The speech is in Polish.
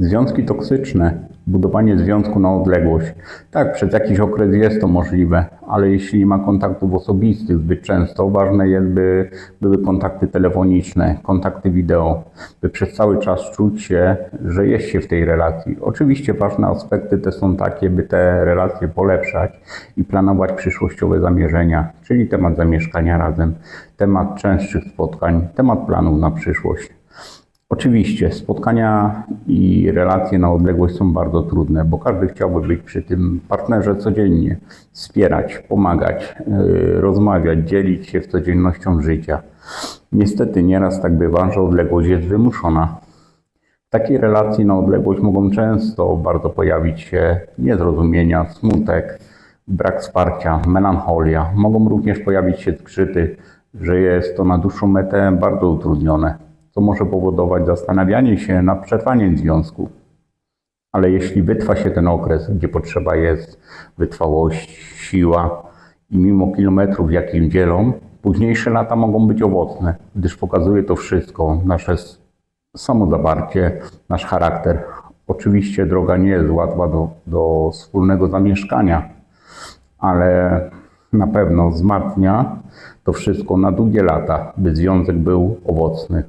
Związki toksyczne, budowanie związku na odległość. Tak, przez jakiś okres jest to możliwe, ale jeśli nie ma kontaktów osobistych zbyt często, ważne jest, by były kontakty telefoniczne, kontakty wideo, by przez cały czas czuć się, że jest się w tej relacji. Oczywiście ważne aspekty te są takie, by te relacje polepszać i planować przyszłościowe zamierzenia, czyli temat zamieszkania razem, temat częstszych spotkań, temat planów na przyszłość. Oczywiście spotkania i relacje na odległość są bardzo trudne, bo każdy chciałby być przy tym partnerze codziennie, wspierać, pomagać, yy, rozmawiać, dzielić się codziennością życia. Niestety nieraz tak bywa, że odległość jest wymuszona. W takiej relacji na odległość mogą często bardzo pojawić się niezrozumienia, smutek, brak wsparcia, melancholia. Mogą również pojawić się skrzyty, że jest to na dłuższą metę bardzo utrudnione co może powodować zastanawianie się nad przetrwaniem związku. Ale jeśli wytrwa się ten okres, gdzie potrzeba jest wytrwałość, siła i mimo kilometrów, jakie im dzielą, późniejsze lata mogą być owocne, gdyż pokazuje to wszystko, nasze s- samozaparcie, nasz charakter. Oczywiście droga nie jest łatwa do, do wspólnego zamieszkania, ale na pewno wzmacnia to wszystko na długie lata, by związek był owocny.